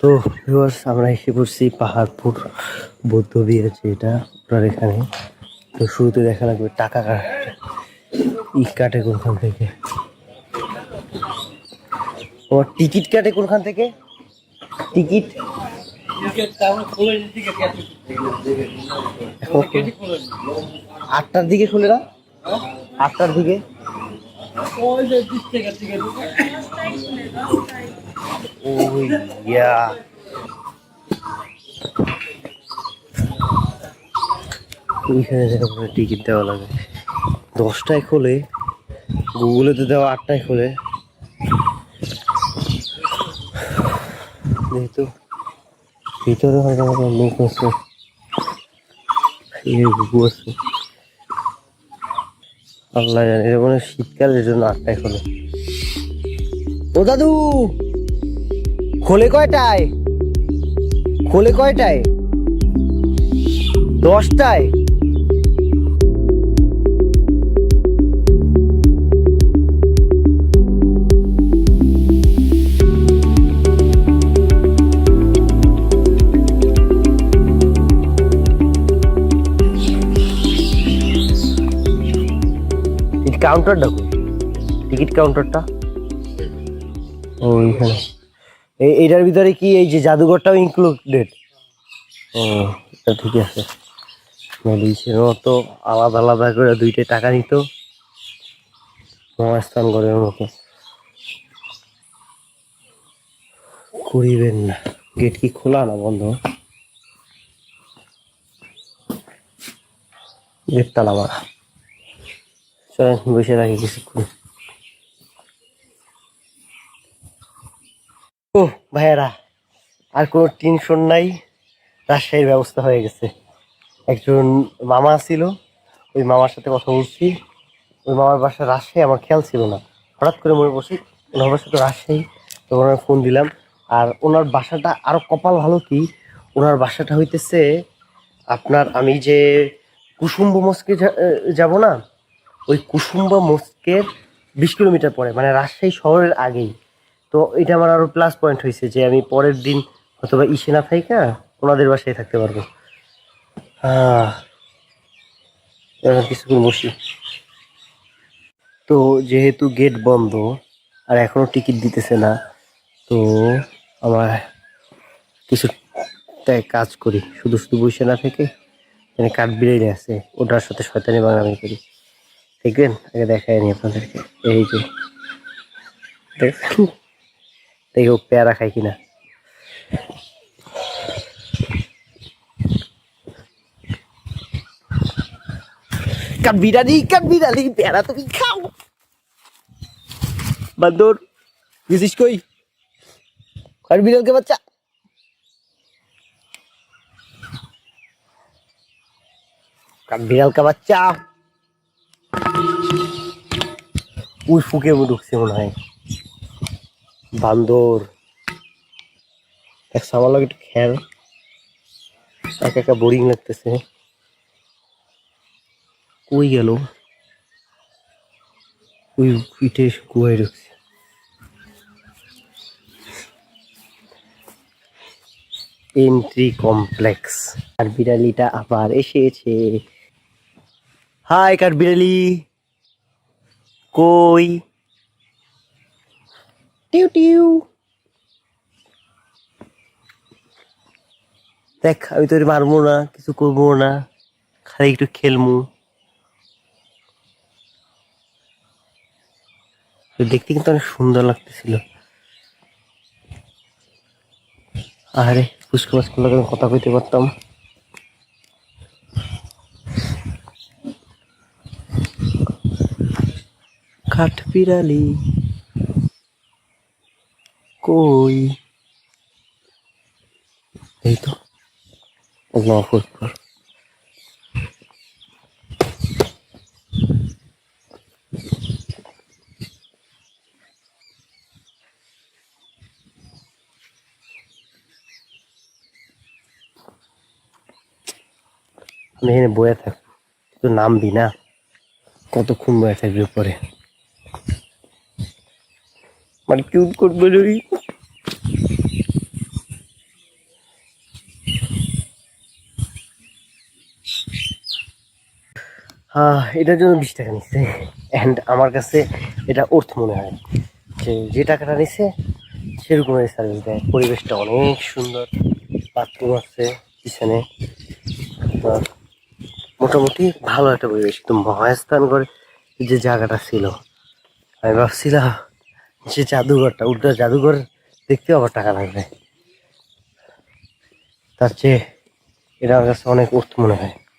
তো ভিউয়ার্স আমরা এসে পড়ছি পাহাড়পুর, বৌদ্ধ আছে এটা আপনার এখানে। তো শুরুতে দেখা লাগবে টাকা কাট ই কাটে কোনখান থেকে? ও টিকিট কাটে কোনখান থেকে? টিকিট? আটটার দিকে খুলে না? আটটার দিকে? ওই ইয়া ওইখানে যাওয়া টিকিট দেওয়া লাগে। দশটায় খোলে গুগলে তো দেওয়া আটটায় খোলে। যেহেতু ভিতরে হয়তো আমার লোক আছে। গুগু আছে। আল্লাহ জানে এটা মনে শীতকালের জন্য আটটায় খোলে। ও দাদু! খোলে কয়টায়? খোলে কয়টায়? দশটায়? কাউন্টারটা টিকিট কাউন্টারটা ওইখানে এই এইটার ভিতরে কি এই যে জাদুঘরটাও ইনক্লুডেড ও, এটা ঠিক আছে। মেডিসিন তো আলাদা আলাদা করে দুইটা টাকা নিত। মহাস্থান ঘরের মতো করিবেন না। গেট কি খোলা না বন্ধ? গেট তালা মারা চলেন, বসে থাকি কিছুক্ষণ। ও ভাইয়েরা, আর কোনো টেনশন নাই। রাজশাহীর ব্যবস্থা হয়ে গেছে। একজন মামা ছিল, ওই মামার সাথে কথা বলছি। ওই মামার বাসা রাজশাহী, আমার খেয়াল ছিল না। হঠাৎ করে মনে পড়ছি, ওনার বাসা তো রাজশাহী। তো ওনার ফোন দিলাম। আর ওনার বাসাটা আরও কপাল ভালো কি, ওনার বাসাটা হইতেছে আপনার আমি যে কুসুম্ব মস্কে যাব না, ওই কুসুম্বা মস্কের বিশ কিলোমিটার পরে মানে রাজশাহী শহরের আগেই। তো এটা আমার আরও প্লাস পয়েন্ট হয়েছে যে আমি পরের দিন অথবা ইসে না থাইকা ওনাদের বাসায় থাকতে পারব। এখন কিছুক্ষণ বসি। তো যেহেতু গেট বন্ধ, আর এখনও টিকিট দিতেছে না, তো আমার কিছু তাই কাজ করি। শুধু শুধু বসে না থেকে এখানে কাঠ বিড়াইলে আছে ওটার সাথে শয়তানি বাংলামি করি। দেখবেন আগে দেখাই নি আপনাদেরকে। এই যে। দেখছেন দেখো পেয়ারা খাই কিনা কাঠ বিড়ালি কাঠ বিড়ালি পেয়ারা তুমি খাও বান্দর গেছিস কই কাঠ বিড়ালকে বাচ্চা কাঠ বিড়াল কা বাচ্চা ওই ফুকে ঢুকছে মনে হয় বান্দর। এক লাগে একটু খেয়াল একা একা বোরিং লাগতেছে। কই গেল? ওই পিঠে কুয়ায় ঢুকছে। এন্ট্রি কমপ্লেক্স আর বিড়ালিটা আবার এসেছে। হাই কার বিড়ালি? কই? টিউ দেখ, আমি তোর মারবো না, কিছু করব না, খালি একটু খেলমু তো দেখতে কিন্তু অনেক সুন্দর লাগতেছিল। আরে পুষ্ক মাছ করলে কথা কইতে পারতাম। কাঠ বিড়ালি কই? এই তো, আল্লাহ আকবার। আমি এখানে বয়ে থাকব তো নামবি না? কতক্ষণ বয়ে থাকবি পরে মানে কিউট করবে যদি। এটার জন্য বিশ টাকা নিচ্ছে অ্যান্ড আমার কাছে এটা অর্থ মনে হয়। যে যে টাকাটা নিচ্ছে সেরকম সার্ভিস দেয়। পরিবেশটা অনেক সুন্দর। বাথরুম আছে পিছনে। মোটামুটি ভালো একটা পরিবেশ। কিন্তু করে যে জায়গাটা ছিল। আমি ভাবছিলাম যে জাদুঘরটা, উল্টো জাদুঘর দেখতেও আবার টাকা লাগবে। তার চেয়ে এটা আমার কাছে অনেক অর্থ মনে হয়।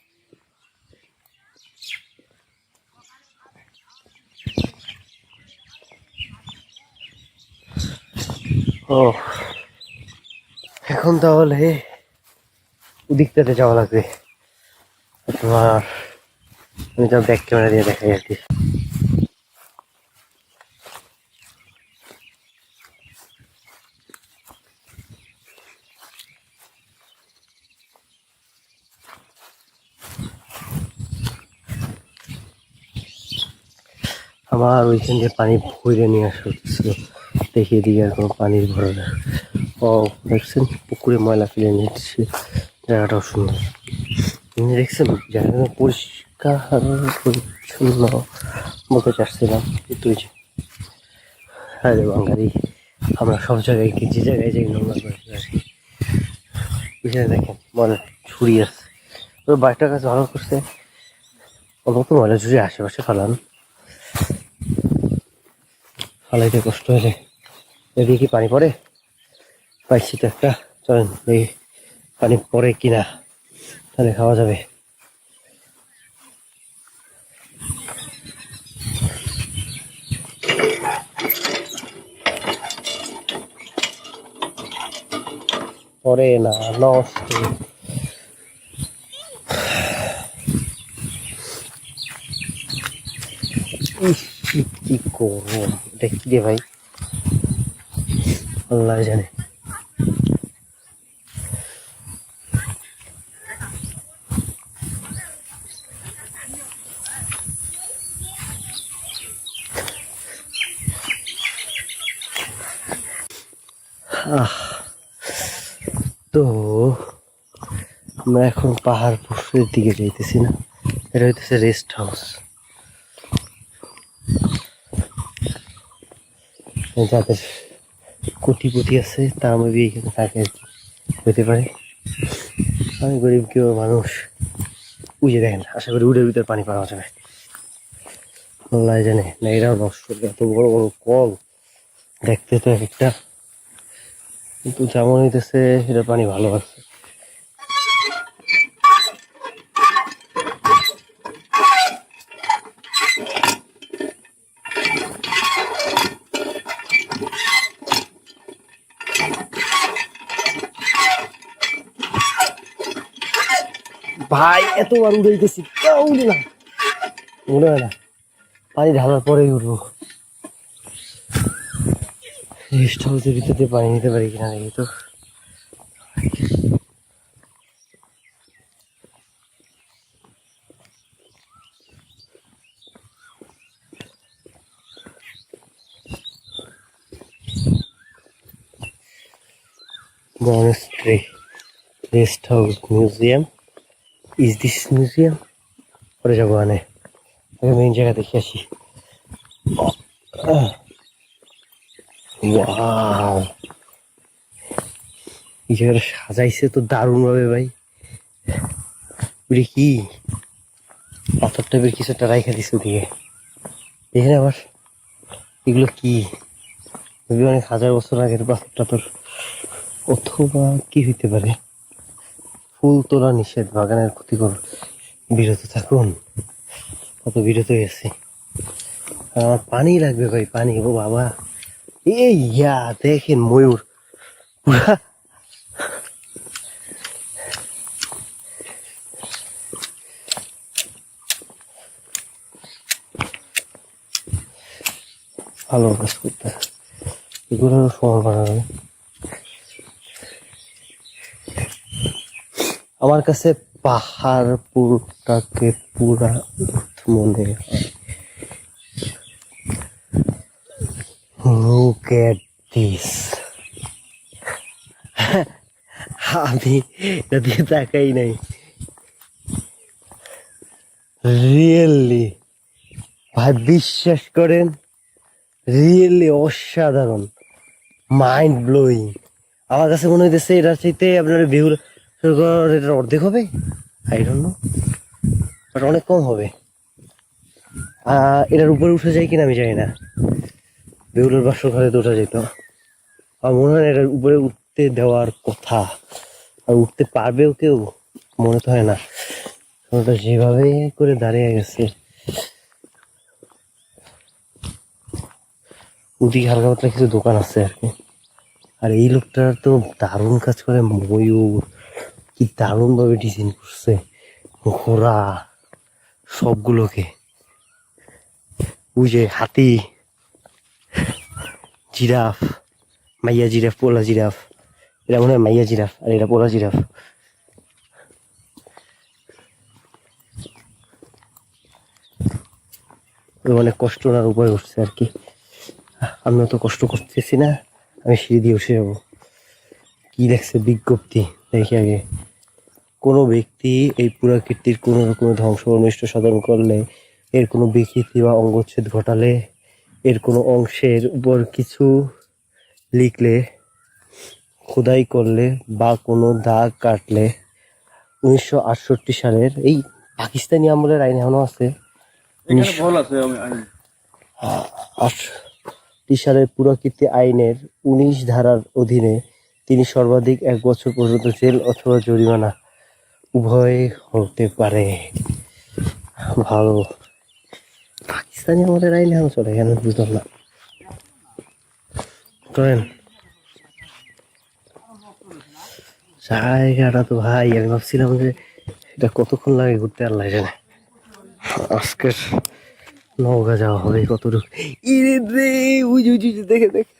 ও এখন তাহলে ওদিকটাতে যাওয়া লাগবে। তোমার আমি তো ব্যাক ক্যামেরা দিয়ে দেখাই আর কি। আমার ওইখান দিয়ে পানি ভরে নিয়ে আসা হচ্ছিল। দেখি আর কোনো পানির ভরে ও, দেখছেন? পুকুরে ময়লা ফেলে নিচ্ছে। জায়গাটাও সুন্দর। দেখছেন? জায়গাটা পরিষ্কার, পরিচ্ছন্ন বলতে চাচ্ছিলাম কিন্তু ওই যে আরে বাঙালি আমরা সব জায়গায় যে জায়গায় যাই, নোংরা করে আসি দেখেন, ময়লা ছুরি আছে। ওই বাইকটার কাছে ভালো করছে। অল্প ময়লা ঝুড়ি আশেপাশে ফালান। ফালাইতে কষ্ট হলে এদিকে কি পানি পড়ে। পাইছি তো একটা। চলেন এই পানি পড়ে কিনা। তাহলে খাওয়া যাবে। পড়ে না নষ্ট কি করব? এটা কি ভাই? আল্লাহ জানে। তো আমরা এখন পাহাড় পুকুরের দিকে যাইতেছি না। এটা হইতেছে রেস্ট হাউস যাদের কোটিপতি আছে তারা আমি এখানে থাকে আর কি হতে পারে। আমি গরিব কেউ মানুষ উজে দেখেন, আশা করি উড়ের ভিতরে পানি পাওয়া যাবে। আল্লাহ জানে, না এরাও নষ্ট এত বড় বড় কল। দেখতে তো একটা, কিন্তু যেমন হইতেছে এটা পানি ভালো আছে। এতবার উড়াইতেছি, কেউ উড়ে না। উড়ে না, পানি ঢালার পরেই উঠবো রেস্ট হাউসের ভিতরে পানি নিতে পারি কিনা দেখি তো। Monastery Rest House Museum Is this museum? পরে যাব, আনে। আগে মেইন জায়গা দেখে আসি। এই জায়গাটা সাজাইছে তো দারুণ ভাবে ভাই কি? পাথর টাইপের কিছু একটা রাইখা দিছে ওদিকে। এখানে আবার এগুলো কি? অনেক হাজার বছর আগের পাথর টাথর অথবা কি হইতে পারে? ফুল তোলা নিষেধ, বাগানের ক্ষতিকর। বিরত থাকুন। কত বিরত গেছে আমার পানি লাগবে ভাই, পানি। ও বাবা। এই ইয়া, দেখেন ময়ূর। ভালো কাজ করতে। এগুলো সময় বানাবে আমার কাছে পাহাড় পুরোটাকে পুরা মনে this. আমি এদিকে তাকাই নাই। রিয়েলি ভাই, বিশ্বাস করেন? রিয়েলি অসাধারণ। মাইন্ড ব্লোয়িং আমার কাছে মনে হইতেছে এটার চাইতে আপনার বিহুর এটার অর্ধেক হবে? আই বাট অনেক কম হবে। এটার উপরে উঠে যায় কিনা আমি জানি না। বেহুলের বাসর ঘরে তো ওঠা যেত। আমার মনে হয় এটার উপরে উঠতে দেওয়ার কথা। আর উঠতে পারবেও কেউ? মনে তো হয় না। ওটা যেভাবে করে দাঁড়িয়ে গেছে। ওদিকে হালকা পাতলা কিছু দোকান আছে আর কি। আর এই লোকটার তো দারুণ কাজ করে, ময়ূর। কি দারুণ ভাবে ডিজাইন করছে ঘোড়া সবগুলোকে। বুঝে হাতি, জিরাফ, মাইয়া জিরাফ, পোলা জিরাফ। এটা মনে হয় মাইয়া জিরাফ, আর এটা পোলা জিরাফ। অনেক কষ্ট ওনার উপরে উঠছে আর কি। আমিও তো কষ্ট করতেছি না, আমি সিঁড়ি দিয়ে উঠে যাব। কি দেখছে বিজ্ঞপ্তি, দেখি আগে। কোনো ব্যক্তি এই পুরাকীর্তির কোনো রকমের ধ্বংস অনিষ্ট সাধন করলে এর কোনো বিকৃতি বা অঙ্গচ্ছেদ ঘটালে এর কোনো অংশের উপর কিছু লিখলে খোদাই করলে বা কোনো দাগ কাটলে উনিশশো আটষট্টি সালের এই পাকিস্তানি আমলের আইন এখনও আছে। আটটি সালের পুরাকীর্তি আইনের উনিশ ধারার অধীনে তিনি সর্বাধিক এক বছর পর্যন্ত জেল অথবা জরিমানা উভয় হতে পারে। ভালো। পাকিস্তানি আমাদের আইন এখন চলে কেন বুঝলাম না। করেন। জায়গাটা তো ভাই আমি ভাবছিলাম যে এটা কতক্ষণ লাগে ঘুরতে আর আল্লাহ জানে। আজকের নৌকা যাওয়া হবে কতটুকু। ইরে রে উই উই, দেখে দেখে।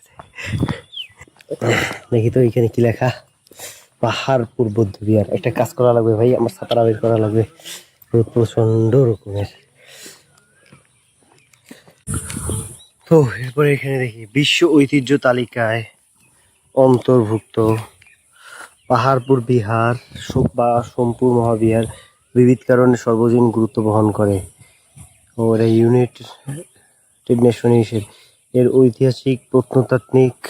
দেখি তো এখানে কি লেখা। পাহাড়পুর বৌদ্ধ বিহার একটা কাজ করা লাগবে ভাই, আমার সাঁতারা বের করা লাগবে। রোদ প্রচণ্ড রকমের। তো, এরপরে এখানে দেখি, বিশ্ব ঐতিহ্য তালিকায় অন্তর্ভুক্ত। পাহাড়পুর, বিহার বা সোমপুর মহাবিহার বিবিধ কারণে সর্বজনীন গুরুত্ব বহন করে। ও এটা ইউনাইটেড নেশন এর ঐতিহাসিক, প্রত্নতাত্ত্বিক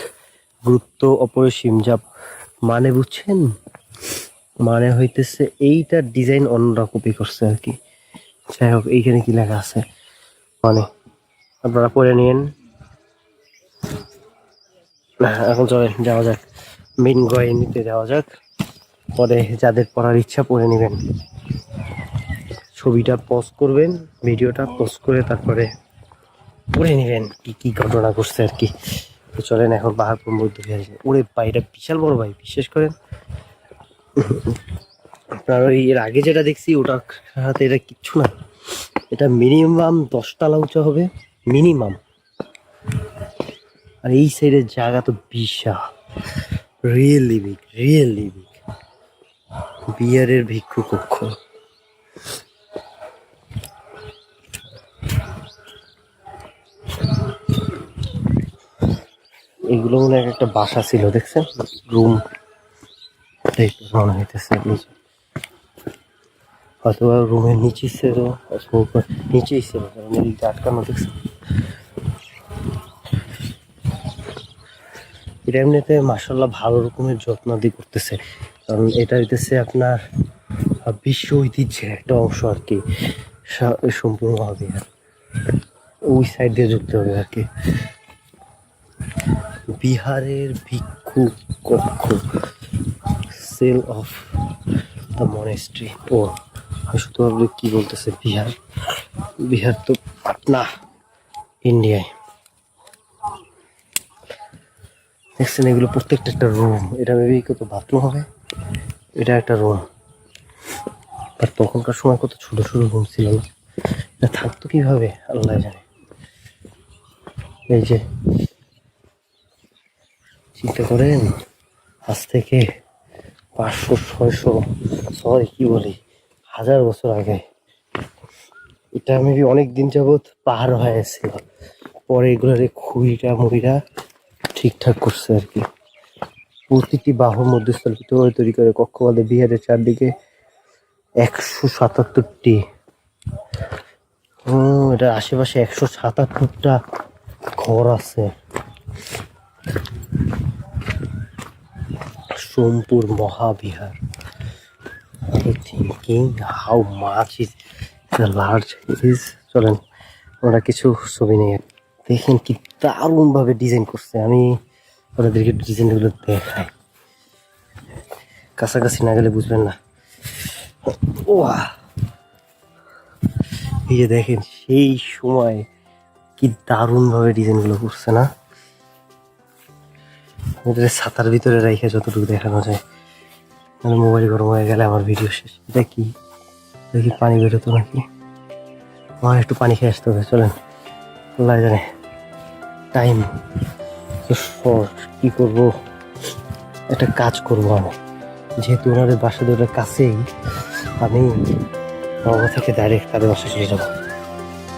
গুরুত্ব অপরিসীম। যা মানে বুঝছেন? মানে হইতেছে এইটার ডিজাইন অন্যরা কপি করছে আর কি। যাই হোক, এইখানে কি লেখা আছে? মানে আপনারা পড়ে নিন এখন চলেন, যাওয়া যাক। মেন গয়ে নিতে যাওয়া যাক। পরে যাদের পড়ার ইচ্ছা পড়ে নেবেন। ছবিটা পজ করবেন ভিডিওটা পজ করে তারপরে পড়ে নেবেন কি কি ঘটনা ঘটছে আর কি। তো চলেন, এখন পাহাড়পুর মধ্য যাই। ওরে ভাই, এটা বিশাল বড় ভাই, বিশ্বাস করেন? আপনার ওই এর আগে যেটা দেখছি ওটার সাথে এটা কিচ্ছু না। এটা মিনিমাম দশতলা উঁচু হবে, মিনিমাম। আর এই সাইডের জায়গা তো বিশাল। রিয়েলি বিগ রিয়েলি বিগ বিয়ারের ভিক্ষু কক্ষ। এগুলো মনে হয় একটা বাসা ছিল, দেখছেন? রুম মনে হইতেছে হয়তো রুমের নিচে ছিল নিচেই ছিল কারণ আটকানো, দেখছেন? এটা এমনিতে মাসাল্লাহ ভালো রকমের যত্ন দিয়ে করতেছে। কারণ এটা হইতেছে আপনার বিশ্ব ঐতিহ্যের একটা অংশ আর কি। সা- সম্পূর্ণ হবে আর। ওই সাইড দিয়ে যুক্ত হবে আর কি। বিহারের ভিক্ষু কক্ষ, সেল অফ দ্য মনেস্ট্রি। ও শুধু কি বলতেছে বিহার? বিহার তো পাটনা ইন্ডিয়ায়। দেখছেন, এগুলো প্রত্যেকটা একটা রুম এটা ভেবে কত বাথরুম হবে? এটা একটা রুম আর তখনকার সময় কত ছোট ছোট রুম ছিল না? এটা থাকতো কীভাবে? আল্লাহ জানে। এই যে চিন্তা করেন? আজ থেকে পাঁচশো, ছয়শো সরি কি বলি, হাজার বছর আগে। এটা আমি অনেক দিন যাবৎ পার হয়ে ছিল পরে এগুলোর খুঁড়িটা মুড়িটা ঠিকঠাক করছে আর কি। প্রতিটি বাহুর মধ্যে স্থলিত তৈরি করে কক্ষবাদে বিহারের চারদিকে একশো সাতাত্তরটি এটা আশেপাশে একশো সাতাত্তরটা ঘর আছে। Somapura Mahavihara. Thinking how much is large is চলেন ওরা কিছু ছবি নিয়ে দেখেন কি দারুণ ভাবে ডিজাইন করছে। আমি ওনাদেরকে ডিজাইনগুলো দেখাই। কাছাকাছি না গেলে বুঝবেন না। ওয়া! এই যে দেখেন, সেই সময় কি দারুণ ভাবে ডিজাইনগুলো করছে না? এটা ছাতার ভিতরে রেখে যতটুকু দেখানো যায়। নাহলে মোবাইল গরম হয়ে গেলে আমার ভিডিও শেষ। এটা কি দেখি পানি বেরোতো নাকি? আমার একটু পানি খেয়ে আসতে হবে, চলেন। আল্লাহ জানে টাইম কি করব? একটা কাজ করব আমি। যেহেতু ওনাদের বাসা দুটোর কাছেই, আমি নগর থেকে ডাইরেক্ট তাদের বাসা চলে যাব।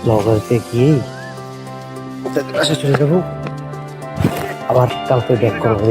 নগরতে গিয়েই তাদের বাসা চলে যাব। আবার কালকে ব্যাক করব